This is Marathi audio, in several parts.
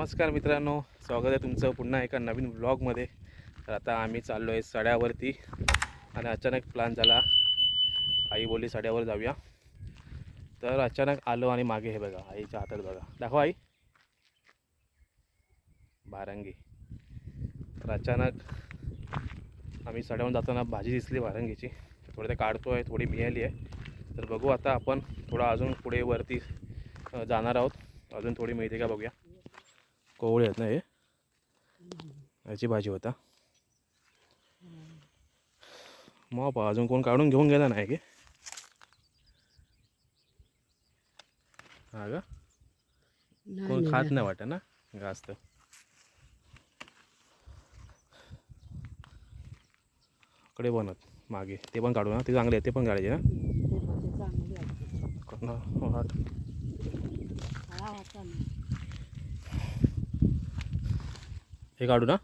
नमस्कार मित्रांनो स्वागत आहे तुमचं पुन्हा एका नवीन ब्लॉगमध्ये तर आता आम्ही चाललो आहे सड्यावरती आणि अचानक प्लॅन झाला आई बोलली सड्यावर जाऊया. तर अचानक आलो आणि मागे हे बघा आईच्या हातात बघा. दाखवा आई. बारंगी तर अचानक आम्ही सड्यावर जाताना भाजी दिसली बारंगीची थोडी ते काढतो आहे थोडी मिळाली आहे. तर बघू आता आपण थोडं अजून पुढे वरती जाणार आहोत. अजून थोडी मिळते का बघूया. कोवळे आहेत ना हे? याची भाजी होता. मग पहा, अजून कोण काढून घेऊन गेला नाही की? हा का? कोण खात नाही. वाटत ना? जास्त. कडे बनत मागे. ते पण काढू ना ते चांगले ते पण काढायचे ना कोण- वाट. हे काढू ना.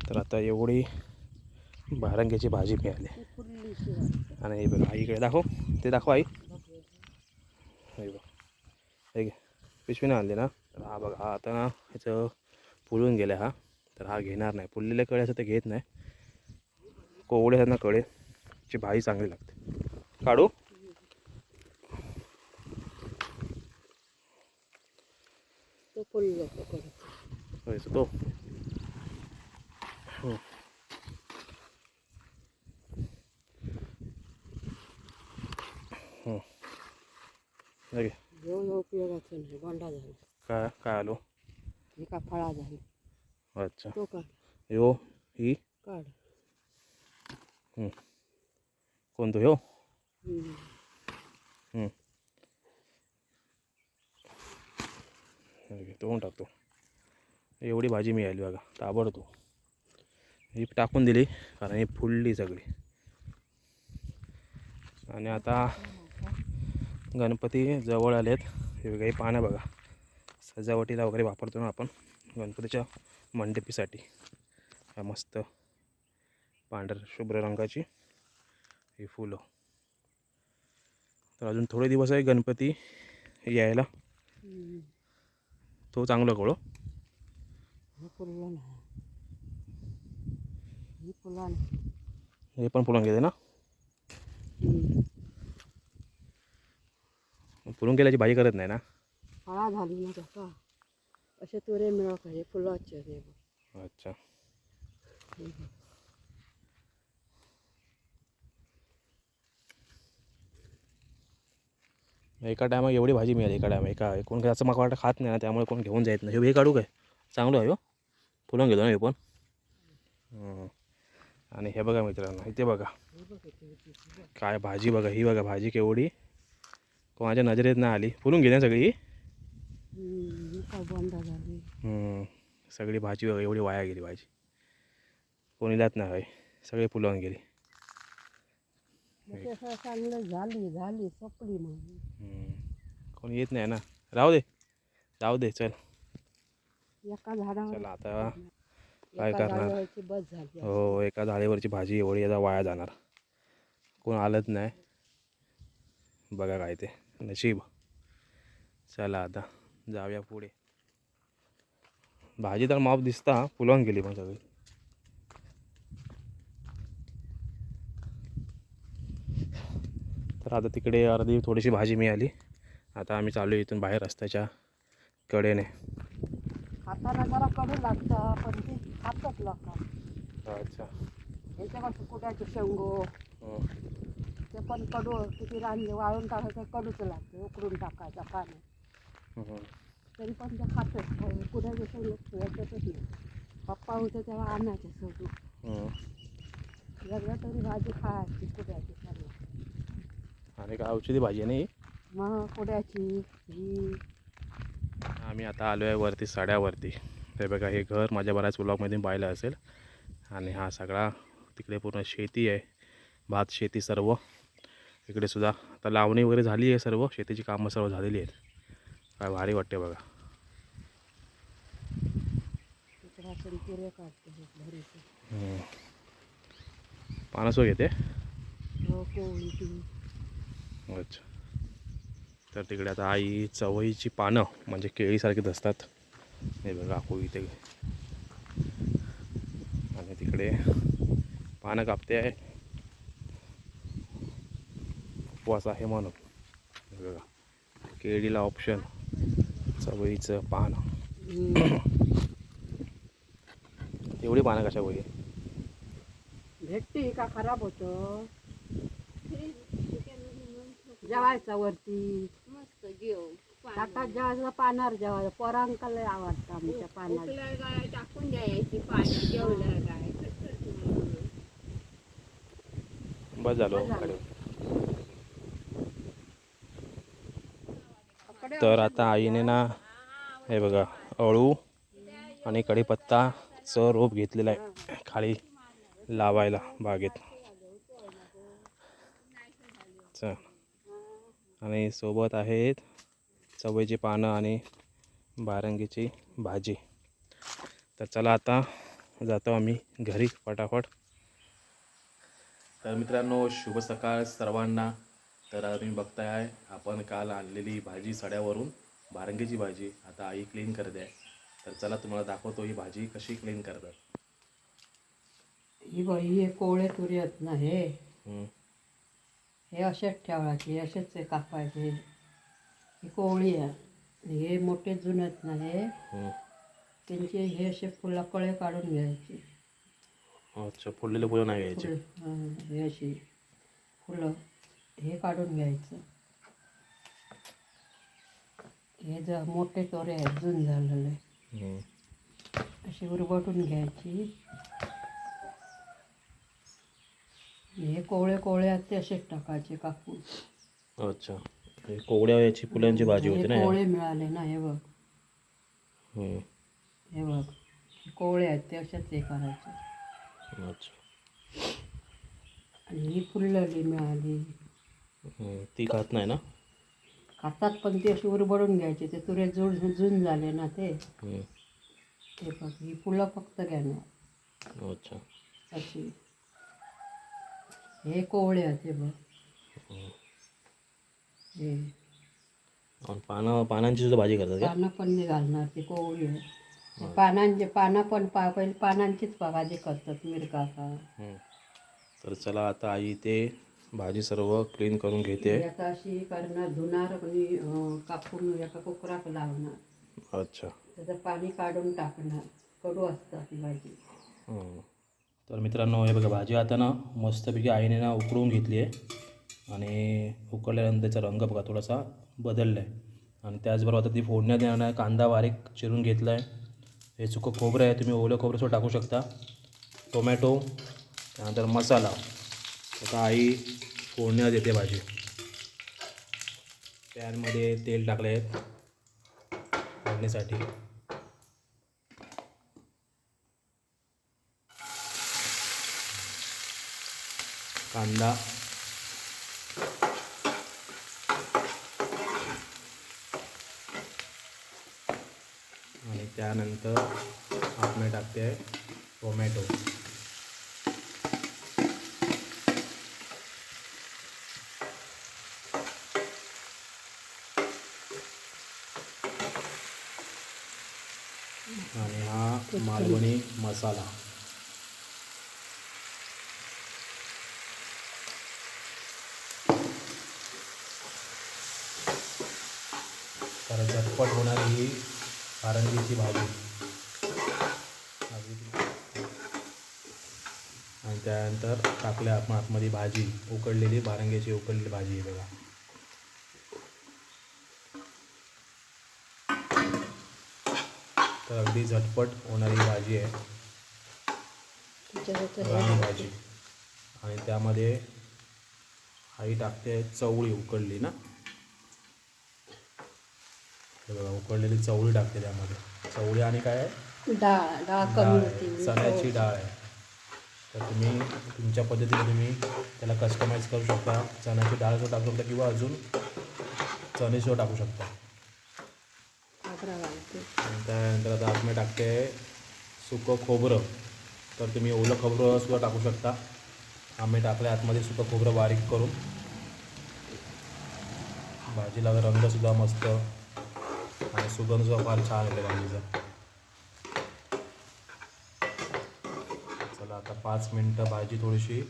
तर आता एवढी बारंग्याची भाजी मिळाली. आणि हे बघा आईकडे दाखव. ते दाखव आई. हे बघ. हे घे. पिशवी नाही आणली ना. तर हा बघा हा आता ना ह्याचं फुलून गेलं हा. तर हा घेणार नाही. फुललेले कळे असं ते घेत नाही. कोवळे आहेत ना कळे ची भाजी चांगली लागते. काढू? तो हो. हो. काय काय आलो? का फळा झाला. अच्छा. तो काढ. यो ही? काढ. कोणतो ह्यो हम्म. हम्म. हे घे, तो पण टाकतो एवढी भाजी मिळाली बघा ताबडतो ही टाकून दिली कारण ही फुलली सगळी आणि आता गणपती जवळ आलेत हे बघा ही पानं बघा सजावटीला वगैरे वापरतो ना आपण गणपतीच्या मंडपीसाठी मस्त पांढर शुभ्र रंगाची ही फुलं. तर अजून थोडे दिवस आहे गणपती यायला. तो चांगलं कळो हे पण फुलून गेले ना. फुलून गेल्याची भाजी करत नाही ना? फळा झाली ना त्याचा असे तुरे मिळत पाहिजे फुलाचे. अच्छा हे बघ. एका टायमा एवढी भाजी मिळाली एका टायमा एका कोण असं मग वाटतं खात नाही ना त्यामुळे कोण घेऊन जायत नाही. हे हे काढू काय? चांगलं आहे हो. फुलून गेलो ना हे पण. आणि हे बघा मित्रांनो इथे बघा. काय भाजी बघा ही बघा भाजी केवढी. कोणाच्या नजरेत नाही आली. फुलून गेली ना सगळी? सगळी भाजी बघा एवढी वाया गेली भाजी. कोणी जात नाही सगळी फुलवून गेली. चांगलं झाली झाली सपली म्हणून. कोणी येत नाही ना? राहू दे. जाऊ दे चल. एका झाडावर चला आता. काय एका करणार? झाडावरची बस झाली हो एका झाडीवरची भाजी एवढी याचा वाया जाणार. कोण आलंच नाही. बघा काय ते. नशीब. चला आता. जाऊया पुढे. भाजी तर माप दिसता फुलवून गेली पण सगळी. तर आता तिकडे अर्धी थोडीशी भाजी मिळाली. आता आम्ही चालू इथून बाहेर रस्त्याच्या कडेने. खाताना जरा कडू लागतं पण ते अच्छा. शेंगो हं. ते पण कडू किती वाळून टाकायचं कडूच लागतं उकडून टाकायचं पाणी. तरी पण ते शेंगो याच्यातच नाही. पप्पा होते तेव्हा आणायचे. वेगळं तरी भाजी खायची कुड्याची आणि काय औषधी भाजी आहे ना ही मग कुड्याची ही आम्ही आता आलो आहे वरती साड्यावरती. ते बघा हे घर माझ्या बऱ्याच व्लॉगमध्ये पाहिलं असेल. आणि हा सगळा तिकडे पूर्ण शेती आहे. भात शेती सर्व. इकडे सुद्धा आता लावणी वगैरे झाली आहे सर्व. शेतीची कामं सर्व झालेली आहेत. काय भारी वाटते बघा. पानसो घेते. हो अच्छा. तर तिकडे आता आई चवळीची पानं म्हणजे केळीसारखीच असतात हे बघा काकू इथे. आणि तिकडे पानं कापते आहे. उपवास आहे म्हणून. हे बघा केळीला ऑप्शन चवळीचं पान. एवढी पानं कशा होईल भेटते का? खराब होतं. जेवायचं वरती. मस्त जेव ताटात जेवायचं पानावर जेवायचं. पोरांका लय आवडतं आमच्या काय टाकून द्यायची पाणी जेवलं बस झालं. तर आता आईने ना हे बघा अळू आणि कढीपत्ताचं रोप घेतलेलं आहे. खाली लावायला बागेत चल आणि सोबत आहेत चवळीची पानं आणि बारंगीची भाजी. तर चला आता जातो आम्ही घरी फटाफट. तर मित्रांनो शुभ सकाळ सर्वांना. तर तुम्ही बघताय आहे आपण काल आणलेली भाजी सड्यावरून बारंगीची भाजी. आता आई क्लीन करते. आहे तर चला तुम्हाला दाखवतो ही भाजी कशी क्लीन करतात. ही बाई हे कोवळे तुरी आहेत ना हे. हे असेच ठेवायचे असेच हे कापायचे. ही कोवळी आहे. हे मोठे जुन आहेत ना हे. त्यांचे हे असे फुलं कळे काढून घ्यायचे. अच्छा फोडलेले फुलं नाही घ्यायचे. फुलं हां, अशी फुलं हे काढून घ्यायचं. हे जर मोठे तोरे आहेत जून झालेले. हम्म. अशी उरबटून घ्यायची. हे कोवळे कोवळे आहेत ते असेच टाकायचे कापून अच्छा. हे कोवड्या याची फुलांची भाजी होती ना हे या? कोवळे मिळाले ना हे बघ. हम्म. हे बघ हे कोवळे आहेत ते असेच हे करायचे. अच्छा. आणि ही फुललेली मिळाली. हम्म. ती खात नाही ना? खातात पण ती अशी उरबडून घ्यायची ते तुरे जून जून झाले ना ते. हम्म. ते बघ ही फुलं फक्त घेणार अच्छा. अशी. हे कोवळे आहेत हे बघ. हे. पानं पानांची सुद्धा भाजी करतात का? पानं पण नाही घालणार ती कोवळी आहे. पानांचे पानं पण पा पहिले पानांचीच पा- भाजी करतात मिरका का हम्म. तर चला आता आई ते भाजी सर्व क्लीन करून घेते. आता अशी करणार धुणार आणि अं, कापून एका कुकरात लावणार. अच्छा. त्याचं पाणी काढून टाकणार. कडू असतात ती भाजी. हं. तर मित्रांनो हे बघा भाजी आता ना मस्तपैकी आईने ना उकळून घेतली आहे. आणि उकळल्यानंतर त्याचा रंग बघा थोडासा बदलला आहे आणि त्याचबरोबर आता ती फोडण्यात येणार कांदा बारीक चिरून घेतला आहे हे सुकं खोबरं आहे तुम्ही ओलं खोबरं टाकू शकता. टोमॅटो त्यानंतर मसाला. आता आई फोडण्यात येते भाजी. पॅनमध्ये तेल टाकले आहे फोडणीसाठी. कांदा. आणि त्यानंतर आपण टाकते आहे टोमॅटो. आणि हा मालवणी मसाला. तर झटपट होणारी ही कारंजीची भाजी आणि त्यानंतर टाकल्या आपण आतमध्ये भाजी उकडलेली बारंग्याची उकडलेली भाजी आहे बघा. तर अगदी झटपट होणारी भाजी आहे. भाजी. आणि त्यामध्ये आई टाकते चवळी उकडली ना? उकडलेली चवळी टाकते त्यामध्ये. चवळी आणि काय आहे? डाळ डाळ डाळ कमी आहे. होती. चण्याची डाळ आहे. तर तुम्ही तुमच्या पद्धतीने तुम्ही त्याला कस्टमाइज करू शकता. चण्याची डाळ सुद्धा टाकू शकता किंवा अजून चणे सुद्धा टाकू शकता. त्यानंतर आता आपण टाकते सुकं खोबरं. तर तुम्ही ओलं खोबरं सुद्धा टाकू शकता. आम्ही टाकले आतमध्ये सुद्धा खोबरं बारीक करून. भाजीला रंगसुद्धा मस्त. आणि सुगंधसुद्धा फार छान येतो भाजीचा चला आता पाच मिनटं भाजी थोडीशी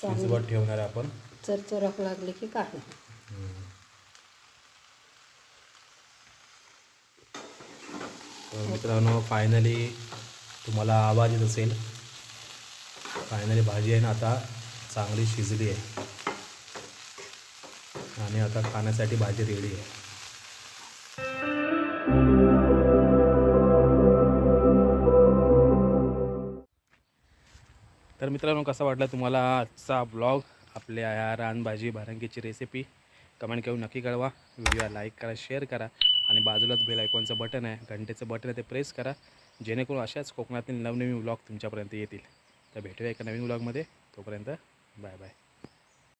शिजवत ठेवणार आहे आपण. चरचरक लागले की काय तर मित्रांनो फायनली तुम्हाला आवाज येत असेल. फायनली भाजी आहे ना आता चांगली शिजली आहे. आणि आता खाण्यासाठी भाजी रेडी आहे. तर मित्रांनो कसा वाटला तुम्हाला आजचा ब्लॉग आपल्या या रानभाजी भारंगीची रेसिपी कमेंट करून नक्की कळवा. व्हिडिओला लाईक करा शेअर करा. आणि बाजूलाच बेल आयकॉनचं बटन आहे घंटेचं बटन आहे ते प्रेस करा. जेणेकरून अशाच कोकणातील नवनवीन ब्लॉग तुमच्यापर्यंत येतील. तर भेटूया एका नवीन ब्लॉगमध्ये तोपर्यंत बाय बाय